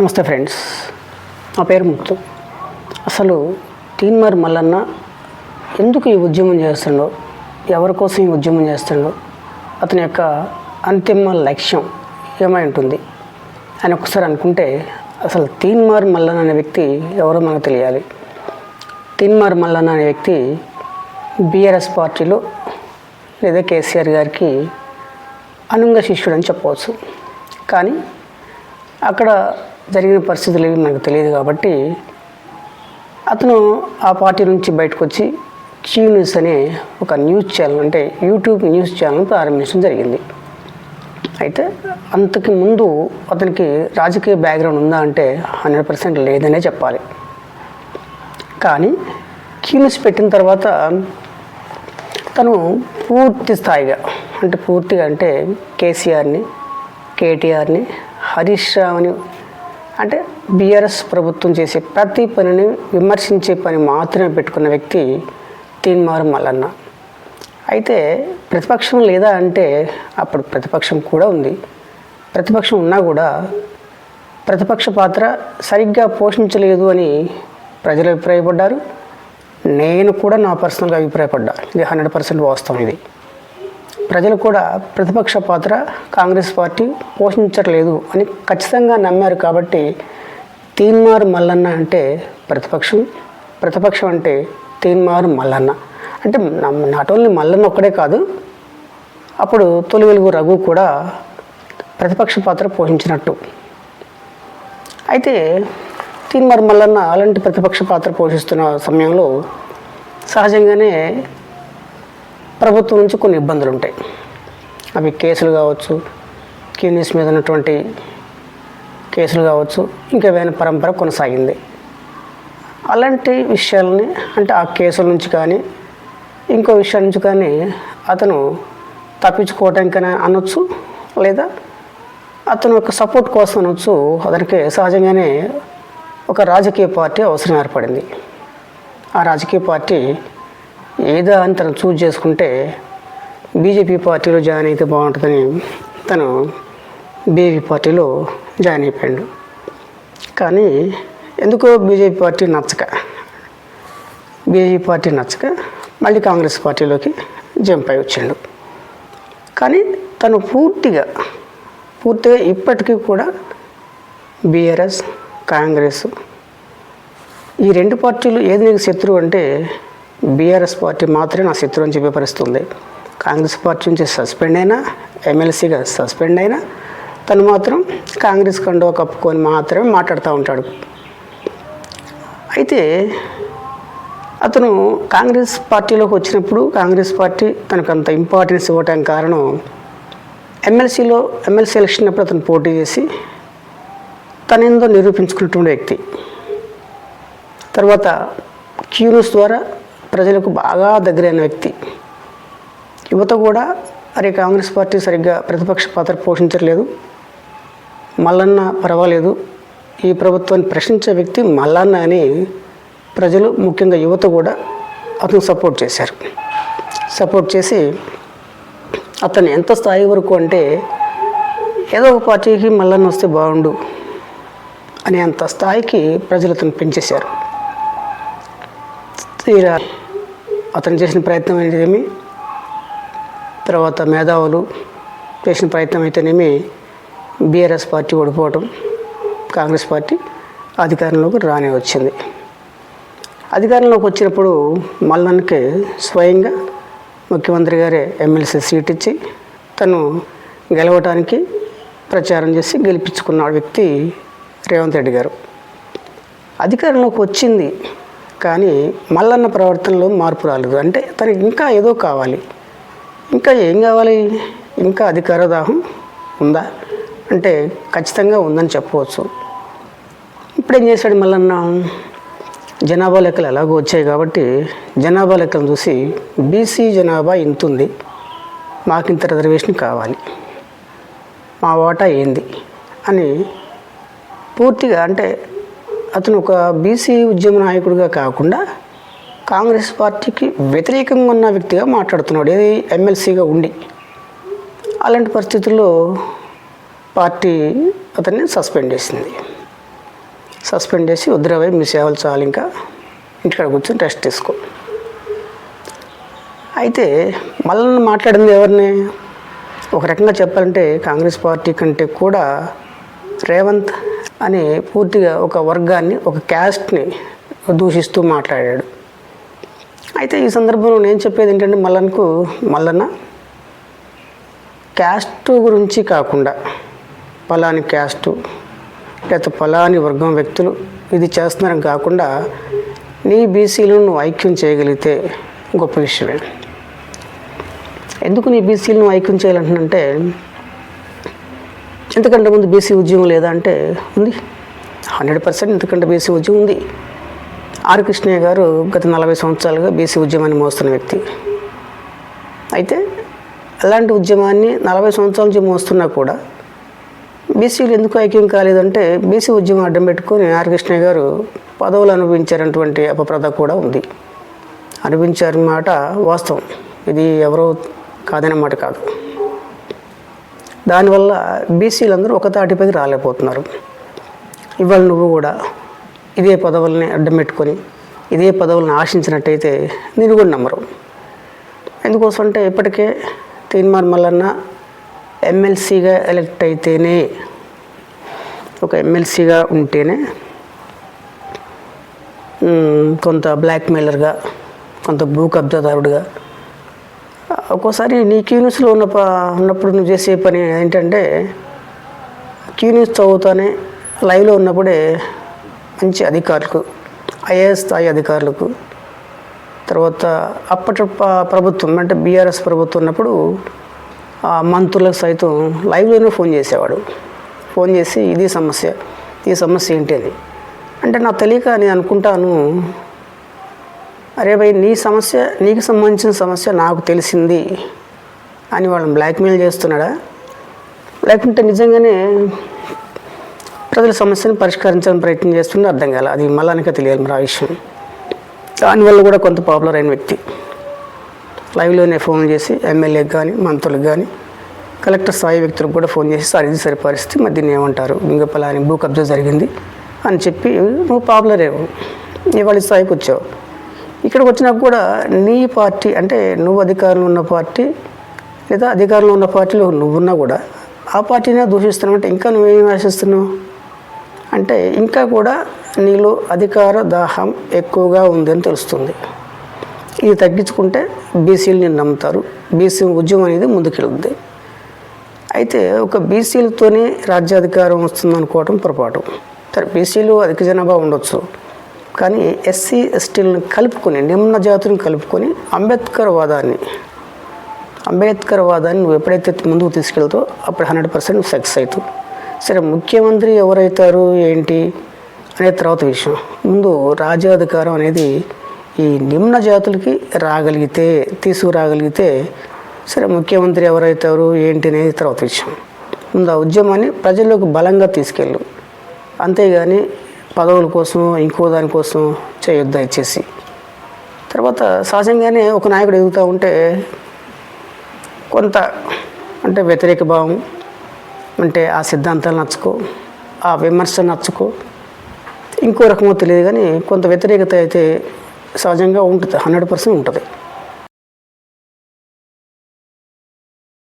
నమస్తే ఫ్రెండ్స్. నా పేరు ముక్తు అసలు తీన్మార్ మల్లన్న ఎందుకు ఈ ఉద్యమం చేస్తుండో ఎవరి కోసం ఈ ఉద్యమం చేస్తుండో అతని యొక్క అంతిమ లక్ష్యం ఏమై ఉంటుంది? అని ఒకసారి అనుకుంటే అసలు తీన్మార్ మల్లన్న అనే వ్యక్తి ఎవరో మనకు తెలియాలి. తీన్మార్ మల్లన్న అనే వ్యక్తి బీఆర్ఎస్ పార్టీలో లేదా కేసీఆర్ గారికి అనుంగ శిష్యుడు అని చెప్పవచ్చు. కానీ అక్కడ జరిగిన పరిస్థితులు ఏమి నాకు తెలియదు కాబట్టి అతను ఆ పార్టీ నుంచి బయటకు వచ్చి క్యూ న్యూస్ అనే ఒక న్యూస్ ఛానల్ అంటే యూట్యూబ్ న్యూస్ ఛానల్ ప్రారంభించడం జరిగింది. అయితే అంతకు ముందు అతనికి రాజకీయ బ్యాక్గ్రౌండ్ ఉందా అంటే హండ్రెడ్ పర్సెంట్ లేదనే చెప్పాలి. కానీ క్యూ న్యూస్ పెట్టిన తర్వాత తను పూర్తి స్థాయిగా అంటే పూర్తిగా అంటే కేసీఆర్ని కేటీఆర్ని హరీష్ రావుని అంటే బీఆర్ఎస్ ప్రభుత్వం చేసే ప్రతి పనిని విమర్శించే పని మాత్రమే పెట్టుకున్న వ్యక్తి తీన్మారు మల్లన్న. అయితే ప్రతిపక్షం లేదా అంటే అప్పుడు ప్రతిపక్షం కూడా ఉంది. ప్రతిపక్షం ఉన్నా కూడా ప్రతిపక్ష పాత్ర సరిగ్గా పోషించలేదు అని ప్రజలు అభిప్రాయపడ్డారు. నేను కూడా నా పర్సనల్గా అభిప్రాయపడ్డా. ఇది హండ్రెడ్ పర్సెంట్ వాస్తవం ఇది. ప్రజలు కూడా ప్రతిపక్ష పాత్ర కాంగ్రెస్ పార్టీ పోషించట్లేదు అని ఖచ్చితంగా నమ్మారు కాబట్టి తీన్మారు మల్లన్న అంటే ప్రతిపక్షం ప్రతిపక్షం అంటే తీన్మారు మల్లన్న. అంటే నాట్ ఓన్లీ మల్లన్న ఒక్కడే కాదు అప్పుడు తొలి వెలుగు రఘు కూడా ప్రతిపక్ష పాత్ర పోషించినట్టు. అయితే తీన్మారు మల్లన్న అలాంటి ప్రతిపక్ష పాత్ర పోషిస్తున్న సమయంలో సహజంగానే ప్రభుత్వం నుంచి కొన్ని ఇబ్బందులు ఉంటాయి. అవి కేసులు కావచ్చు క్యూనిస్ మీద ఉన్నటువంటి కేసులు కావచ్చు ఇంకా ఏమైనా పరంపర కొనసాగింది. అలాంటి విషయాలని అంటే ఆ కేసుల నుంచి కానీ ఇంకో విషయాల నుంచి కానీ అతను తప్పించుకోవటానికైనా అనొచ్చు లేదా అతను ఒక సపోర్ట్ కోసం అనొచ్చు. అతనికి సహజంగానే ఒక రాజకీయ పార్టీ అవసరం ఏర్పడింది. ఆ రాజకీయ పార్టీ ఏదో అని తను చూజ్ చేసుకుంటే బీజేపీ పార్టీలో జాయిన్ అయితే బాగుంటుందని తను బీజేపీ పార్టీలో జాయిన్ అయిపోయాడు. కానీ ఎందుకో బీజేపీ పార్టీ నచ్చక బీజేపీ పార్టీ నచ్చక మళ్ళీ కాంగ్రెస్ పార్టీలోకి జంప్ అయి వచ్చిండు. కానీ తను పూర్తిగా పూర్తిగా ఇప్పటికీ కూడా బీఆర్ఎస్ కాంగ్రెస్ ఈ రెండు పార్టీలు ఏది నీకు శత్రువు అంటే బీఆర్ఎస్ పార్టీ మాత్రమే నా శత్రువు అని చెప్పే కాంగ్రెస్ పార్టీ నుంచి సస్పెండ్ అయినా ఎమ్మెల్సీగా సస్పెండ్ అయినా తను మాత్రం కాంగ్రెస్ కండో కప్పుకొని మాత్రమే మాట్లాడుతూ ఉంటాడు. అయితే అతను కాంగ్రెస్ పార్టీలోకి వచ్చినప్పుడు కాంగ్రెస్ పార్టీ తనకు అంత ఇంపార్టెన్స్ ఇవ్వటానికి కారణం ఎమ్మెల్సీలో ఎమ్మెల్సీ ఎలక్షన్ అప్పుడు అతను పోటీ చేసి తనేందో నిరూపించుకున్నటువంటి వ్యక్తి. తర్వాత క్యూనిస్ ద్వారా ప్రజలకు బాగా దగ్గరైన వ్యక్తి. యువత కూడా అరే కాంగ్రెస్ పార్టీ సరిగ్గా ప్రతిపక్ష పాత్ర పోషించట్లేదు. మల్లన్న పర్వాలేదు. ఈ ప్రభుత్వాన్ని ప్రశ్నించే వ్యక్తి మల్లన్న అని ప్రజలు ముఖ్యంగా యువత కూడా అతను సపోర్ట్ చేశారు. సపోర్ట్ చేసి అతను ఎంత స్థాయి వరకు అంటే ఏదో ఒక పార్టీకి మల్లన్న వస్తే బాగుండు అనే అంత స్థాయికి ప్రజలు అతను పెంచేశారు. తీరా అతను చేసిన ప్రయత్నం అయితేనేమి తర్వాత మేధావులు చేసిన ప్రయత్నం అయితేనేమి బీఆర్ఎస్ పార్టీ ఓడిపోవటం కాంగ్రెస్ పార్టీ అధికారంలోకి రానే వచ్చింది. అధికారంలోకి వచ్చినప్పుడు మల్లన్కి స్వయంగా ముఖ్యమంత్రి గారే ఎమ్మెల్సీ సీట్ ఇచ్చి తను గెలవటానికి ప్రచారం చేసి గెలిపించుకున్న వ్యక్తి రేవంత్ రెడ్డి గారు. అధికారంలోకి వచ్చింది కానీ మల్లన్న ప్రవర్తనలో మార్పు రాలేదు. అంటే తనకి ఇంకా ఏదో కావాలి. ఇంకా ఏం కావాలి? ఇంకా అధికార దాహం ఉందా? అంటే ఖచ్చితంగా ఉందని చెప్పవచ్చు. ఇప్పుడు ఏం చేశాడు మల్లన్న? జనాభా లెక్కలు ఎలాగో వచ్చాయి కాబట్టి జనాభా లెక్కలను చూసి బీసీ జనాభా ఇంతుంది మాకు మాకింత రిజర్వేషన్ కావాలి. మా వాటా ఏంది? అని పూర్తిగా అంటే అతను ఒక బీసీ ఉద్యమ నాయకుడిగా కాకుండా కాంగ్రెస్ పార్టీకి వ్యతిరేకంగా ఉన్న వ్యక్తిగా మాట్లాడుతున్నాడు. ఏది? ఎమ్మెల్సీగా ఉండి. అలాంటి పరిస్థితుల్లో పార్టీ అతన్ని సస్పెండ్ చేసింది. సస్పెండ్ చేసి వద్దురవై మీ సేవలు చాలు ఇంకా. ఇంటికాడ కూర్చొని రెస్ట్ తీసుకో. అయితే మళ్ళీ మాట్లాడింది ఎవరిని? ఒక రకంగా చెప్పాలంటే కాంగ్రెస్ పార్టీ కంటే కూడా రేవంత్ అని పూర్తిగా ఒక వర్గాన్ని ఒక క్యాస్ట్ని దూషిస్తూ మాట్లాడాడు. అయితే ఈ సందర్భంలో నేను చెప్పేది ఏంటంటే మల్లన్కు మల్లన్న క్యాస్ట్ గురించి కాకుండా పలాని క్యాస్టు లేకపోతే పలాని వర్గం వ్యక్తులు ఇది చేస్తున్నారని కాకుండా నీ బీసీలను నువ్వు ఐక్యం చేయగలిగితే గొప్ప విషయమే. ఎందుకు నీ బీసీలను ఐక్యం చేయాలంటున్నంటే ఇంతకంటే ముందు బీసీ ఉద్యమం లేదా అంటే ఉంది. హండ్రెడ్ పర్సెంట్ ఎందుకంటే బీసీ ఉద్యమం ఉంది. ఆర్ కృష్ణయ్య గారు గత నలభై సంవత్సరాలుగా బీసీ ఉద్యమాన్ని మోస్తున్న వ్యక్తి. అయితే అలాంటి ఉద్యమాన్ని నలభై సంవత్సరాల నుంచి మోస్తున్నా కూడా బీసీలు ఎందుకు ఐక్యం కాలేదంటే బీసీ ఉద్యమం అడ్డం పెట్టుకొని ఆర్ కృష్ణయ్య గారు పదవులు అనుభవించారన్నటువంటి అపప్రద కూడా ఉంది. అనుభవించారన్నమాట వాస్తవం. ఇది ఎవరో కాదనే మాట కాదు. దానివల్ల బీసీలందరూ ఒక తాటిపైకి రాలేకపోతున్నారు. ఇవాళ నువ్వు కూడా ఇదే పదవుల్ని అడ్డం పెట్టుకొని ఇదే పదవులను ఆశించినట్టయితే నేను కూడా నమ్మరు. ఎందుకోసం అంటే ఇప్పటికే తీన్మార్ మల్లన్న ఎమ్మెల్సీగా ఎలక్ట్ అయితేనే ఒక ఎమ్మెల్సీగా ఉంటేనే కొంత బ్లాక్మెయిలర్గా కొంత భూ కబ్జాదారుడిగా ఒక్కోసారి నీ క్యూనిస్లో ఉన్న ఉన్నప్పుడు నువ్వు చేసే పని ఏంటంటే క్యూ న్యూస్ చదువుతానే లైవ్లో ఉన్నప్పుడే మంచి అధికారులకు ఐఏఎస్ స్థాయి అధికారులకు తర్వాత అప్పటి ప్రభుత్వం అంటే బీఆర్ఎస్ ప్రభుత్వం ఉన్నప్పుడు ఆ మంత్రులకు సైతం లైవ్లోనే ఫోన్ చేసేవాడు. ఫోన్ చేసి ఇది సమస్య ఈ సమస్య ఏంటి అని. అంటే నాకు తెలియక నేను అనుకుంటాను అరే భయ్ నీ సమస్య నీకు సంబంధించిన సమస్య నాకు తెలిసింది అని వాళ్ళని బ్లాక్మెయిల్ చేస్తున్నాడా? లేకుంటే నిజంగానే ప్రజల సమస్యను పరిష్కరించడానికి ప్రయత్నం చేస్తుంది అర్థం కాల. అది మళ్ళానిక తెలియాలి మరి ఆ విషయం. దానివల్ల కూడా కొంత పాపులర్ అయిన వ్యక్తి. లైవ్లోనే ఫోన్ చేసి ఎమ్మెల్యేకి కానీ మంత్రులకు కానీ కలెక్టర్ స్థాయి వ్యక్తులకు కూడా ఫోన్ చేసి సార్ ఇది సరి పరిస్థితి మరి దీన్ని ఏమంటారు? ఇంకా పలాని భూ కబ్జా జరిగింది అని చెప్పి నువ్వు పాపులర్ ఏవు ఇవాళ ఈ స్థాయికి వచ్చావు. ఇక్కడికి వచ్చినాక కూడా నీ పార్టీ అంటే నువ్వు అధికారంలో ఉన్న పార్టీ లేదా అధికారంలో ఉన్న పార్టీలో నువ్వున్నా కూడా ఆ పార్టీనే దూషిస్తున్నావు అంటే ఇంకా నువ్వేం ఆశిస్తున్నావు? అంటే ఇంకా కూడా నీలో అధికార దాహం ఎక్కువగా ఉందని తెలుస్తుంది. ఇది తగ్గించుకుంటే బీసీలు నేను నమ్ముతారు. బీసీ ఉద్యమం అనేది ముందుకెళ్తుంది. అయితే ఒక బీసీలతోనే రాజ్యాధికారం వస్తుంది అనుకోవటం పొరపాటు. సరే బీసీలు అధిక జనాభా ఉండొచ్చు. కానీ ఎస్సీ ఎస్టీలను కలుపుకొని నిమ్న జాతులను కలుపుకొని అంబేద్కర్ వాదాన్ని అంబేద్కర్ వాదాన్ని నువ్వు ఎప్పుడైతే ముందుకు తీసుకెళ్తావో అప్పుడు హండ్రెడ్ పర్సెంట్ సక్సెస్ అవుతావు. సరే ముఖ్యమంత్రి ఎవరైతారు ఏంటి అనే తర్వాత విషయం. ముందు రాజ్యాధికారం అనేది ఈ నిమ్న జాతులకి రాగలిగితే తీసుకురాగలిగితే సరే ముఖ్యమంత్రి ఎవరైతారు ఏంటి అనేది తర్వాత విషయం. ముందు ఆ ఉద్యమాన్ని ప్రజల్లోకి బలంగా తీసుకెళ్ళు. అంతేగాని పదవుల కోసం ఇంకో దానికోసం చేయొద్దు దయచేసి. తర్వాత సహజంగానే ఒక నాయకుడు ఎదుగుతూ ఉంటే కొంత అంటే వ్యతిరేక భావం అంటే ఆ సిద్ధాంతాలు నచ్చుకో ఆ విమర్శ నచ్చుకో. ఇంకో రకమో తెలియదు కానీ కొంత వ్యతిరేకత అయితే సహజంగా ఉంటుంది హండ్రెడ్ పర్సెంట్ ఉంటుంది.